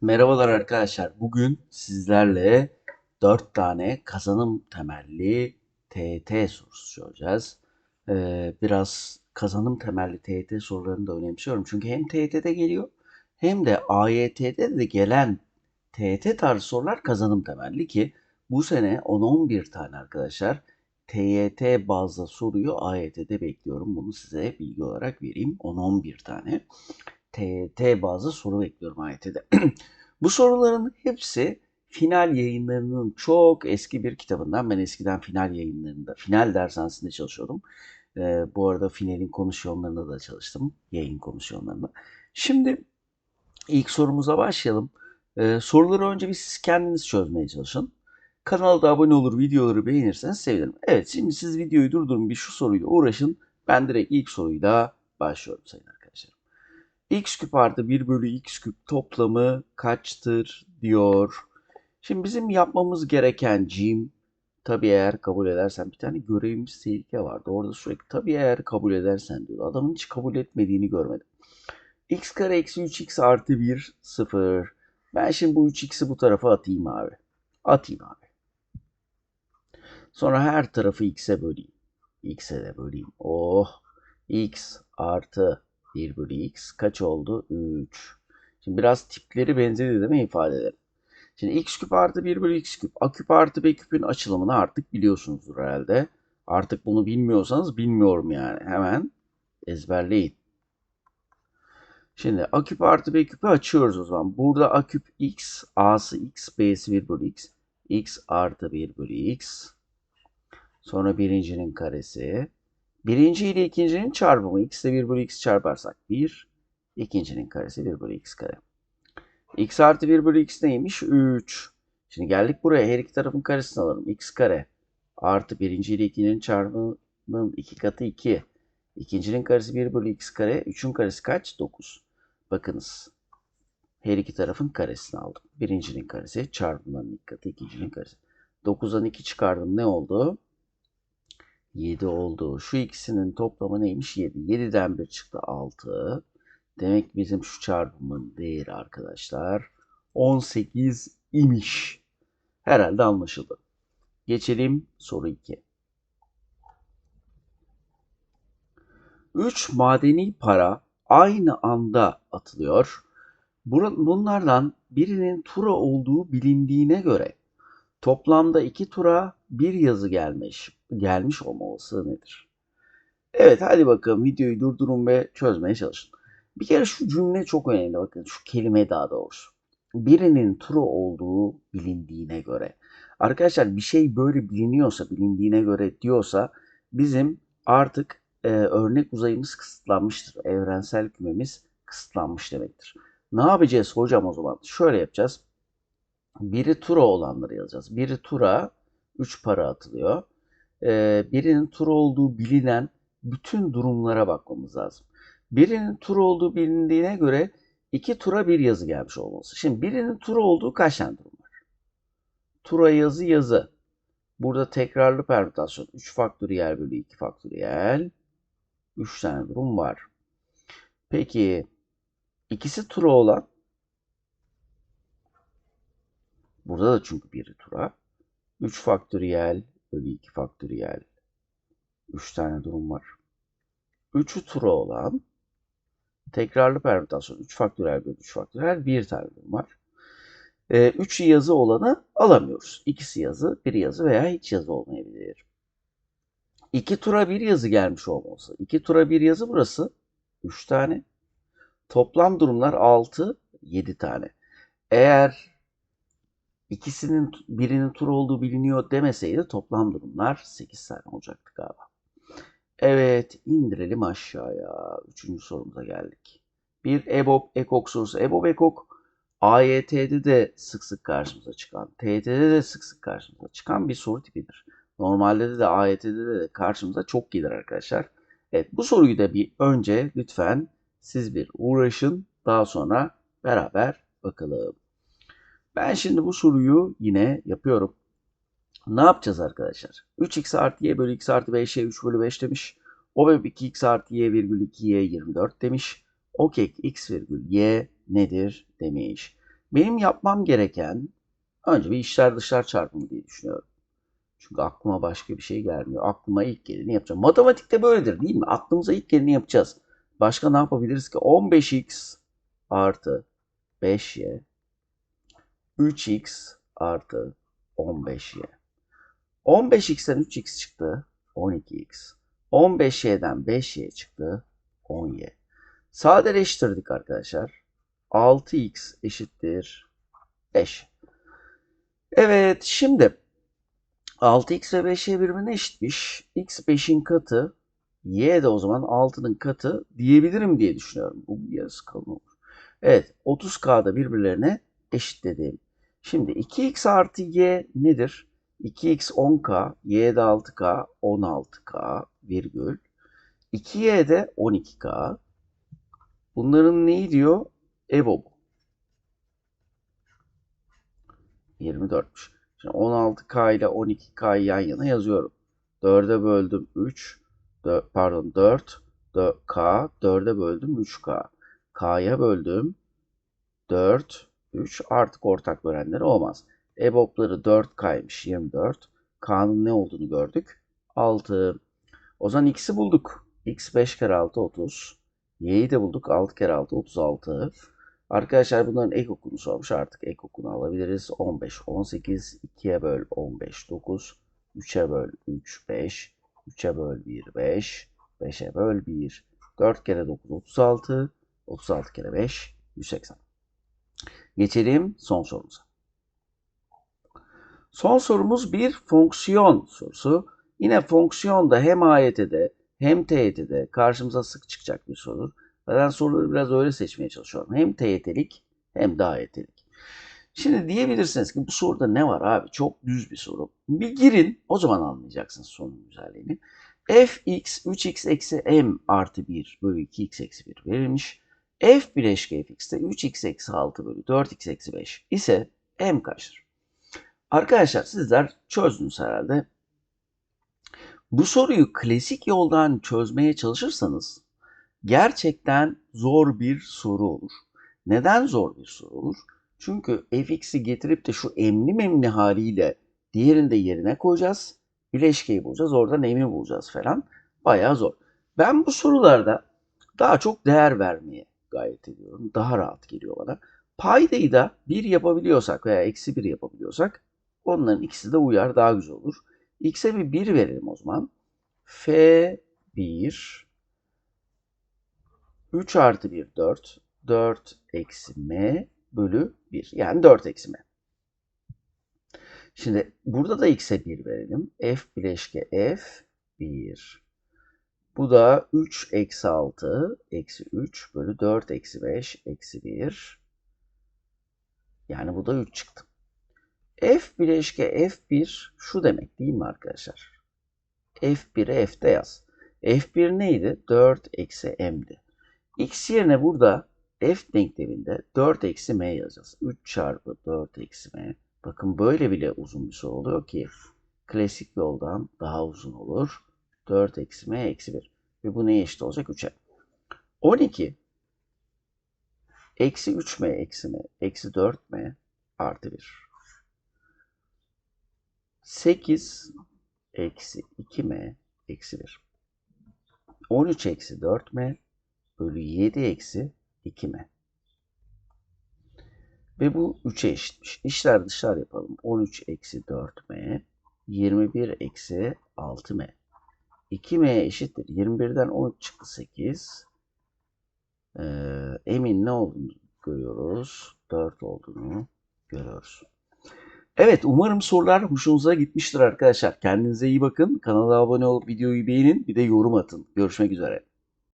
Merhabalar arkadaşlar. Bugün sizlerle 4 tane kazanım temelli TET sorusu çözeceğiz. Ee, biraz kazanım temelli TET sorularını da önemsiyorum. Çünkü hem TET'de geliyor hem de AYT'de de gelen TET tarzı sorular kazanım temelli ki bu sene 10-11 tane arkadaşlar TYT bazlı soruyu AYT'de bekliyorum. Bunu size bilgi olarak vereyim. 10-11 tane. TYT bazı soru bekliyorum AYT'de. Bu soruların hepsi final yayınlarının çok eski bir kitabından. Ben eskiden final yayınlarında, final dershanesinde çalışıyordum. Ee, bu arada finalin komisyonlarında da çalıştım. Yayın komisyonlarında. Şimdi ilk sorumuza başlayalım. Ee, soruları önce bir siz kendiniz çözmeye çalışın. Kanala da abone olur, videoları beğenirseniz sevinirim. Evet, şimdi siz videoyu durdurun, bir şu soruyla uğraşın. Ben direkt ilk soruyla başlıyorum sayın. X küp artı 1 bölü x küp toplamı kaçtır diyor. Şimdi bizim yapmamız gereken cim, tabii eğer kabul edersen bir tane görevimiz tehlike vardı. Orada sürekli tabii eğer kabul edersen diyor. Adamın hiç kabul etmediğini görmedim. x kare eksi 3x artı 1 0. Ben şimdi bu 3x'i bu tarafa atayım abi. Atayım abi. Sonra her tarafı x'e böleyim. x'e de böleyim. Oh. x artı 1 bölü x kaç oldu? 3. Şimdi biraz tipleri benzedi değil mi ifadelerin? Şimdi x küp artı 1 bölü x küp. A küp artı b küpün açılımını artık biliyorsunuzdur herhalde. Artık bunu bilmiyorsanız bilmiyorum yani. Hemen ezberleyin. Şimdi a küp artı b küpü açıyoruz o zaman. Burada a küp x, a'sı x, b'si 1 bölü x. x artı 1 bölü x. Sonra birincinin karesi. Birinci ile ikincinin çarpımı. x ile 1 bölü x çarparsak 1. İkincinin karesi 1 bölü x kare. x artı 1 bölü x neymiş? 3. Şimdi geldik buraya. Her iki tarafın karesini alalım. x kare artı birinci ile ikincinin çarpımının iki katı 2. İkincinin karesi 1 bölü x kare. 3'ün karesi kaç? 9. Bakınız. Her iki tarafın karesini aldım. Birincinin karesi çarpımının iki katı. ikincinin karesi. 9'dan 2 çıkardım. Ne oldu? 7 oldu. Şu ikisinin toplamı neymiş? 7. 7'den 1 çıktı 6. Demek bizim şu çarpımın değeri arkadaşlar 18 imiş. Herhalde anlaşıldı. Geçelim soru 2. 3 madeni para aynı anda atılıyor. Bunlardan birinin tura olduğu bilindiğine göre toplamda iki tura bir yazı gelmiş gelmiş olması nedir? Evet hadi bakalım videoyu durdurun ve çözmeye çalışın. Bir kere şu cümle çok önemli bakın şu kelime daha doğrusu. Birinin true olduğu bilindiğine göre. Arkadaşlar bir şey böyle biliniyorsa bilindiğine göre diyorsa bizim artık e, örnek uzayımız kısıtlanmıştır. Evrensel kümemiz kısıtlanmış demektir. Ne yapacağız hocam o zaman? Şöyle yapacağız. Biri tura olanları yazacağız. Biri tura 3 para atılıyor. Birinin tur olduğu bilinen bütün durumlara bakmamız lazım. Birinin tur olduğu bilindiğine göre iki tura bir yazı gelmiş olması. Şimdi birinin tur olduğu kaç tane durum var? Tura yazı yazı. Burada tekrarlı permütasyon 3 faktöriyel bölü 2 faktöriyel 3 tane durum var. Peki ikisi tura olan burada da çünkü biri tura 3 faktöriyel bölü 2 faktöriyel 3 tane durum var. 3'ü tura olan tekrarlı permütasyon 3 faktöriyel bölü 3 faktöriyel 1 tane durum var. 3 ee, yazı olanı alamıyoruz. İkisi yazı, bir yazı veya hiç yazı olmayabilir. 2 tura bir yazı gelmiş olması. 2 tura bir yazı burası 3 tane. Toplam durumlar 6, 7 tane. Eğer ikisinin birinin tur olduğu biliniyor demeseydi toplam durumlar 8 tane olacaktı galiba. Evet indirelim aşağıya. Üçüncü sorumuza geldik. Bir EBOB EKOK sorusu. EBOB EKOK AYT'de de sık sık karşımıza çıkan, TYT'de de sık sık karşımıza çıkan bir soru tipidir. Normalde de AYT'de de karşımıza çok gelir arkadaşlar. Evet bu soruyu da bir önce lütfen siz bir uğraşın. Daha sonra beraber bakalım. Ben şimdi bu soruyu yine yapıyorum. Ne yapacağız arkadaşlar? 3x artı y bölü x artı 5y 3 bölü 5 demiş. O ve 2x artı y virgül 2y 24 demiş. O kek x virgül y nedir demiş. Benim yapmam gereken önce bir içler dışlar çarpımı diye düşünüyorum. Çünkü aklıma başka bir şey gelmiyor. Aklıma ilk geleni yapacağım. Matematikte böyledir değil mi? Aklımıza ilk geleni yapacağız. Başka ne yapabiliriz ki? 15x artı 5y 3x artı 15y. 15x'ten 3x çıktı 12x. 15y'den 5y çıktı 10y. Sadeleştirdik arkadaşlar. 6x eşittir 5. Evet şimdi 6x ve 5y birbirine eşitmiş. x 5'in katı. Y de o zaman 6'nın katı diyebilirim diye düşünüyorum. Bu yarısı kalın olur. Evet 30K'da birbirlerine eşitledim. Şimdi 2x artı y nedir? 2x 10k, y de 6k, 16k virgül. 2y de 12k. Bunların neyi diyor? EBOB'u. 24'müş. Şimdi 16k ile 12k'yı yan yana yazıyorum. 4'e böldüm 3, 4, pardon 4, 4k, 4'e böldüm 3k. K'ya böldüm 4, 3 artık ortak bölenleri olmaz. EBOB'ları 4K'ymış 24. K'nın ne olduğunu gördük. 6. O zaman X'i bulduk. X 5 kere 6 30. Y'yi de bulduk. 6 kere 6 36. Arkadaşlar bunların ek okunu sormuş. Artık ek okunu alabiliriz. 15 18. 2'ye böl 15 9. 3'e böl 3 5. 3'e böl 1 5. 5'e böl 1. 4 kere 9 36. 36 kere 5 180. Geçelim son sorumuza. Son sorumuz bir fonksiyon sorusu. Yine fonksiyon da hem AYT'de hem TYT'de karşımıza sık çıkacak bir sorudur. Ben soruları biraz öyle seçmeye çalışıyorum. Hem TYT'lik hem de AYT'lik. Şimdi diyebilirsiniz ki bu soruda ne var abi? Çok düz bir soru. Bir girin o zaman anlayacaksınız sorunun güzelliğini. fx 3x eksi m artı 1 bölü 2x eksi 1 verilmiş. F bileşke fx'te 3x eksi 6 bölü 4x eksi 5 ise m kaçtır? Arkadaşlar sizler çözdünüz herhalde. Bu soruyu klasik yoldan çözmeye çalışırsanız gerçekten zor bir soru olur. Neden zor bir soru olur? Çünkü fx'i getirip de şu emli memli haliyle diğerini de yerine koyacağız. Bileşkeyi bulacağız. Oradan emi bulacağız falan. Bayağı zor. Ben bu sorularda daha çok değer vermeye gayret ediyorum. Daha rahat geliyor bana. Paydayı da 1 yapabiliyorsak veya eksi 1 yapabiliyorsak onların ikisi de uyar daha güzel olur. X'e bir 1 verelim o zaman. F1 3 artı 1 4. 4 eksi m bölü 1. Yani 4 eksi m. Şimdi burada da x'e 1 verelim. f bileşke f 1. Bu da 3 eksi 6 eksi 3 bölü 4 eksi 5 eksi 1. Yani bu da 3 çıktı. F bileşke F1 şu demek değil mi arkadaşlar? F1'e F'de yaz. F1 neydi? 4 eksi M'di. X yerine burada F denkleminde 4 eksi M yazacağız. 3 çarpı 4 eksi M. Bakın böyle bile uzun bir soru oluyor ki klasik yoldan daha uzun olur. 4 eksi M eksi 1. Ve bu neye eşit olacak? 3'e. 12 eksi 3M eksi M eksi 4M artı 1. 8 eksi 2m eksi 1. 13 eksi 4m bölü 7 eksi 2m. Ve bu 3'e eşitmiş. İşler dışlar yapalım. 13 eksi 4m 21 eksi 6m. 2m eşittir. 21'den 13 çıktı 8. Ee, emin ne olduğunu görüyoruz. 4 olduğunu görüyoruz. Evet umarım sorular hoşunuza gitmiştir arkadaşlar. Kendinize iyi bakın. Kanala abone olup videoyu beğenin. Bir de yorum atın. Görüşmek üzere.